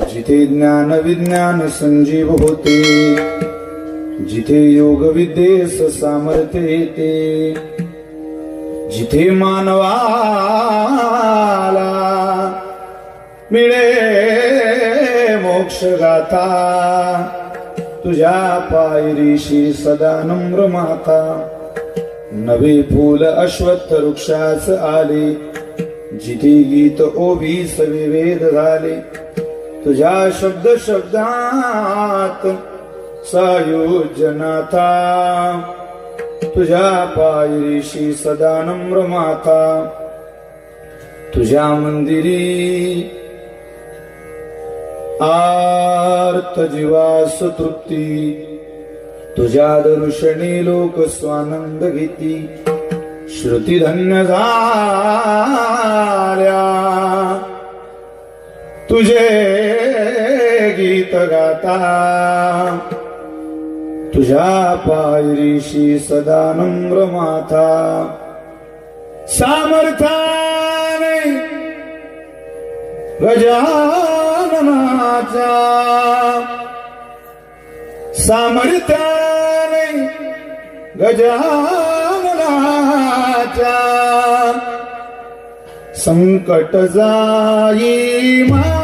जिथे ज्ञान विज्ञान संजीव होते जिथे योग विद्येस सामर्थ्य येते जिथे मानवाला मिळे मोक्ष गाता तुझ्या पायरीशी सदा नम्र माता. नवे फूल अश्वत्थ वृक्षास आले जिथे गीत ओवीस विवेद झाले. तुझ्या शब्द शब्दात सायुजनाथा तुझ्या पायरीशी सदा नम्र माता. तुझ्या मंदिरी आर्त जीवा तृप्ती तुझ्या दर्शनी लोक स्वानंद घेती. श्रुती धन्य झाल्या. तुझे गीत गाता तुझ्या पायरीशी सदा नम्र माता। सामर्थ्याने गजाननाचा। सामर्थ्याने गजाननाचा। संकट जाई मा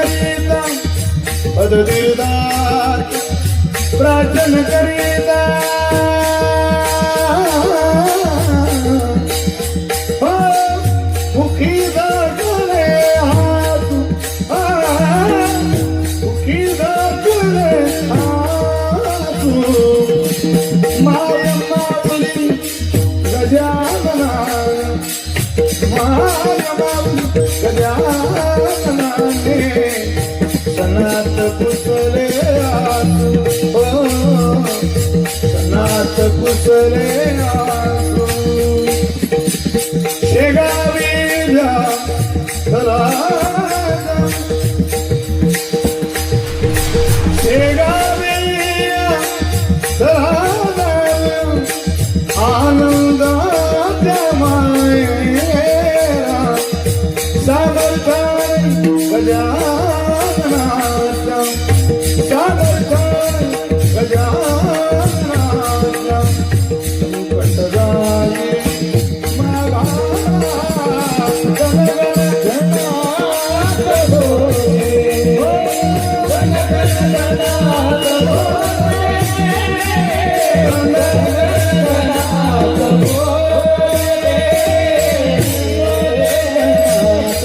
करीता पदतीर्थात प्रार्थन करीता. हो, My सनात कुसले सनात कुसले शेगावी Oh,